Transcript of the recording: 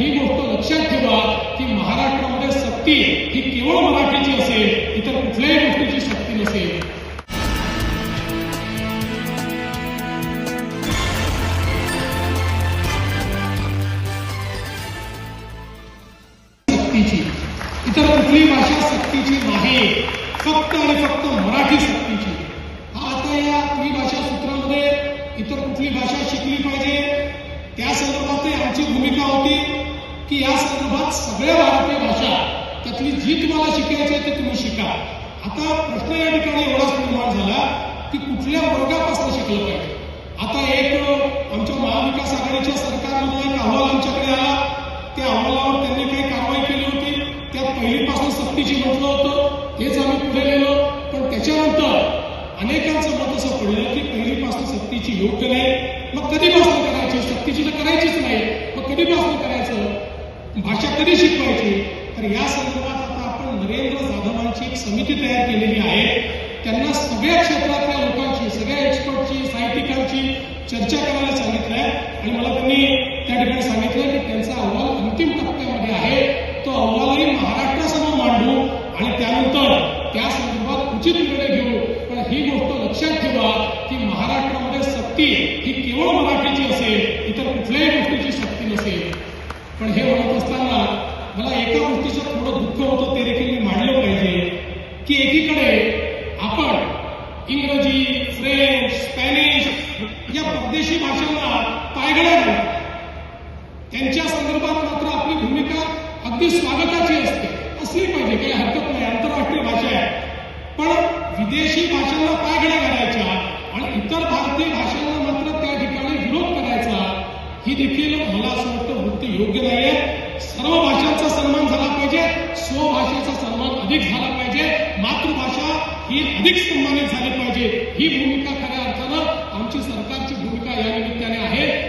ही गोष्ट लक्षात ठेवा की महाराष्ट्रामध्ये सक्ती ही केवळ मराठीची असेल इतर कुठल्याही गोष्टीची सक्ती नसेल. सक्तीची. इतर कुठली भाषा सक्तीची नाही. फक्त आणि फक्त मराठी सक्तीची. हा आता या त्रिभाषा सूत्रामध्ये इतर कुठली भाषा शिकली पाहिजे? त्या संदर्भात आमची भूमिका होती. की या संदर्भात सगळ्या भारतीय भाषा त्यातली जी तुम्हाला शिकायची आहे ते तुम्ही शिका. आता प्रश्न या ठिकाणी एवढाच निर्माण झाला की कुठल्या वर्गापासून शिकलं पाहिजे? आता एक आमच्या महाविकास आघाडीच्या सरकारमधला एक अहवाल आमच्याकडे आला. त्या अहवालावर त्यांनी काही कारवाई केली होती. त्यात पहिलीपासून सक्तीची म्हटलं होतं. हेच आम्ही पुढे गेलो पण त्याच्यानंतर अनेकांचं मत असं पडलं की पहिलीपासून सक्तीची योग्य नाही. मग कधीपासून करायची? सक्तीची तर करायचीच नाही मग कधीपासून करायचं भाषा कधी शिकवायची तर या संदर्भात आता आपण नरेंद्र जाधवांची एक समिती तयार केलेली आहे. त्यांना सगळ्या क्षेत्रातल्या लोकांची सगळ्या एक्सपर्टची साहित्यिकांची चर्चा करायला सांगितलं आहे आणि मला त्यांनी त्या ठिकाणी सांगितलं की त्यांचा अहवाल अंतिम टप्प्यामध्ये आहे. तो अहवालही महाराष्ट्रासमोर मांडू आणि त्यानंतर त्या संदर्भात उचित निर्णय घेऊ. पण ही गोष्ट लक्षात ठेवा की महाराष्ट्रामध्ये सक्ती ही केवळ मराठीची असेल इतर कुठल्याही गोष्टीची सक्ती नसेल. पण हे म्हणत असताना की एकीकडे आपण इंग्रजी फ्रेंच स्पॅनिश या परदेशी भाषांना पायगड्या घालतो त्यांच्या संदर्भात मात्र आपली भूमिका अगदी स्वागताची असते. असली पाहिजे काही हरकत नाही आंतरराष्ट्रीय भाषा आहे. पण विदेशी भाषांना पायगड्या घालायच्या आणि इतर भारतीय भाषांना मात्र त्या ठिकाणी विरोध करायचा ही देखील मला असं वाटतं वृत्ती योग्य नाहीये. सर्व भाषांचा सन्मान झाला पाहिजे स्वभाषेचा सन्मान अधिक झाला ही अधिक सन्मानित झाली पाहिजे. ही भूमिका